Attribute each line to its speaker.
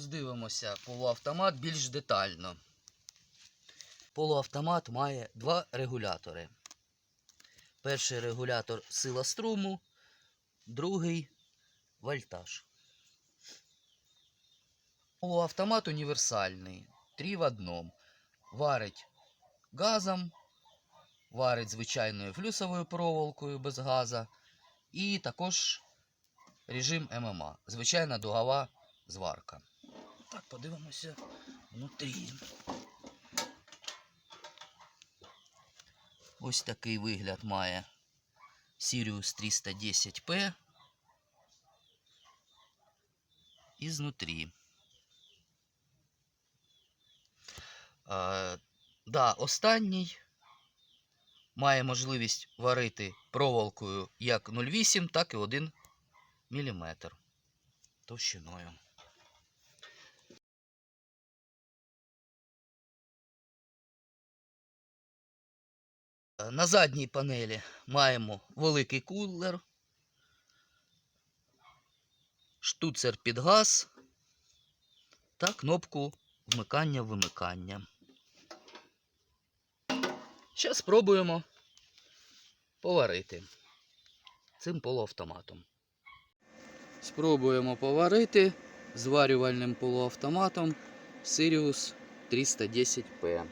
Speaker 1: роздивимося полуавтомат більш детально. Полуавтомат має два регулятори. Перший регулятор сила струму, другий вольтаж. Полуавтомат універсальний, три в одному. Варить газом, варить звичайною флюсовою проволокою без газа. І також режим ММА. Звичайна дугова зварка. Так, подивимося внутрі. Ось такий вигляд має Sirius 310P. І знутрі. А, да, останній має можливість варити проволокою як 0,8, так і 1 мм товщиною. На задній панелі маємо великий кулер, штуцер під газ та кнопку вмикання-вимикання. Зараз спробуємо поварити цим полуавтоматом. Спробуємо поварити зварювальним полуавтоматом Sirius 310P.